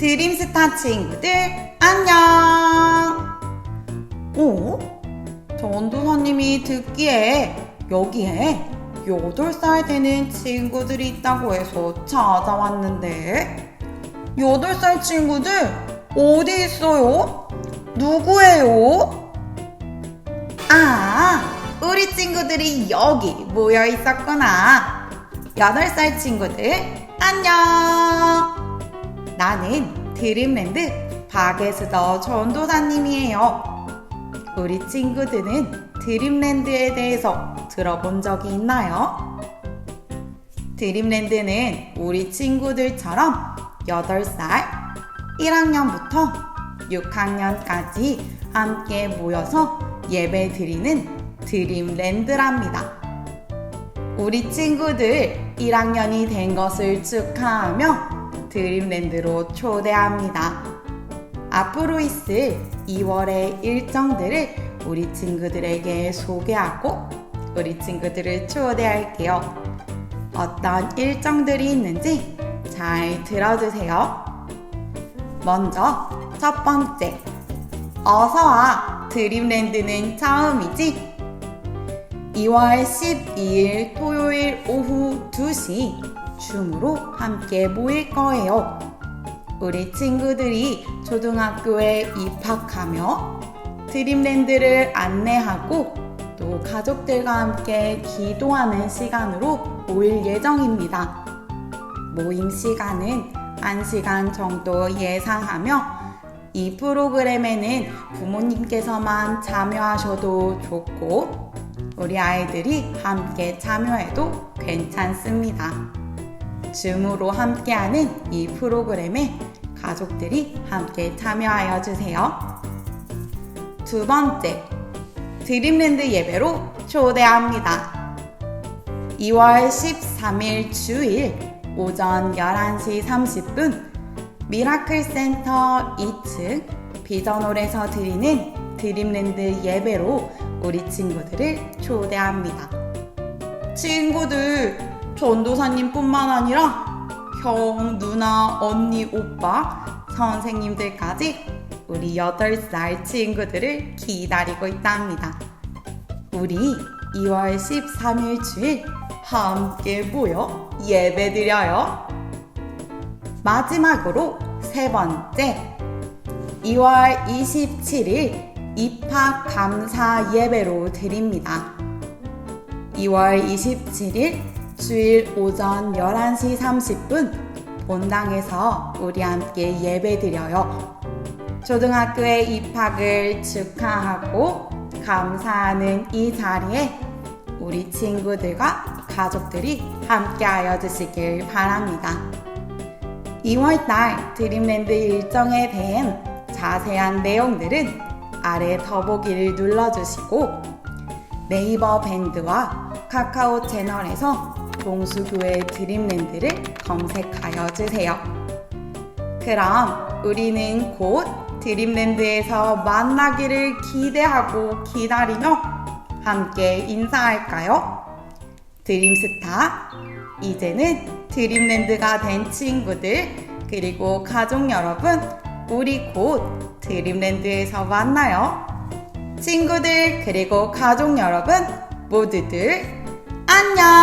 드림스타 친구들 안녕! 어? 전도사님이 듣기에 여기에 8살 되는 친구들이 있다고 해서 찾아왔는데 8살 친구들 어디 있어요? 누구예요? 아, 우리 친구들이 여기 모여 있었구나. 8살 친구들, 안녕! 나는 드림랜드 박예수더 전도사님이에요. 우리 친구들은 드림랜드에 대해서 들어본 적이 있나요? 드림랜드는 우리 친구들처럼 8살, 1학년부터 6학년까지 함께 모여서 예배 드리는 드림랜드랍니다. 우리 친구들 1학년이 된 것을 축하하며 드림랜드로 초대합니다. 앞으로 있을 2월의 일정들을 우리 친구들에게 소개하고 우리 친구들을 초대할게요. 어떤 일정들이 있는지 잘 들어주세요. 먼저 첫 번째. 어서와 드림랜드는 처음이지? 2월 12일 토요일 오후 2시 줌으로 함께 모일 거예요. 우리 친구들이 초등학교에 입학하며 드림랜드를 안내하고 또 가족들과 함께 기도하는 시간으로 모일 예정입니다. 모임 시간은 1시간 정도 예상하며 이 프로그램에는 부모님께서만 참여하셔도 좋고 우리 아이들이 함께 참여해도 괜찮습니다. 줌으로 함께하는 이 프로그램에 가족들이 함께 참여하여 주세요. 두 번째, 드림랜드 예배로 초대합니다. 2월 13일 주일 오전 11시 30분 미라클 센터 2층 비전홀에서 드리는 드림랜드 예배로 우리 친구들을 초대합니다. 친구들, 전도사님뿐만 아니라 형, 누나, 언니, 오빠, 선생님들까지 우리 8살 친구들을 기다리고 있답니다. 우리 2월 13일 주일 함께 모여 예배 드려요. 마지막으로 세 번째, 2월 27일 입학 감사 예배로 드립니다. 2월 27일 주일 오전 11시 30분 본당에서 우리 함께 예배 드려요. 초등학교에 입학을 축하하고 감사하는 이 자리에 우리 친구들과 가족들이 함께하여 주시길 바랍니다. 2월달 드림랜드 일정에 대한 자세한 내용들은 아래 더보기를 눌러주시고 네이버 밴드와 카카오 채널에서 동수교회 드림랜드를 검색하여 주세요. 그럼 우리는 곧 드림랜드에서 만나기를 기대하고 기다리며 함께 인사할까요? 드림스타, 이제는 드림랜드가 된 친구들, 그리고 가족 여러분, 우리 곧 드림랜드에서 만나요. 친구들, 그리고 가족 여러분, 모두들, 안녕!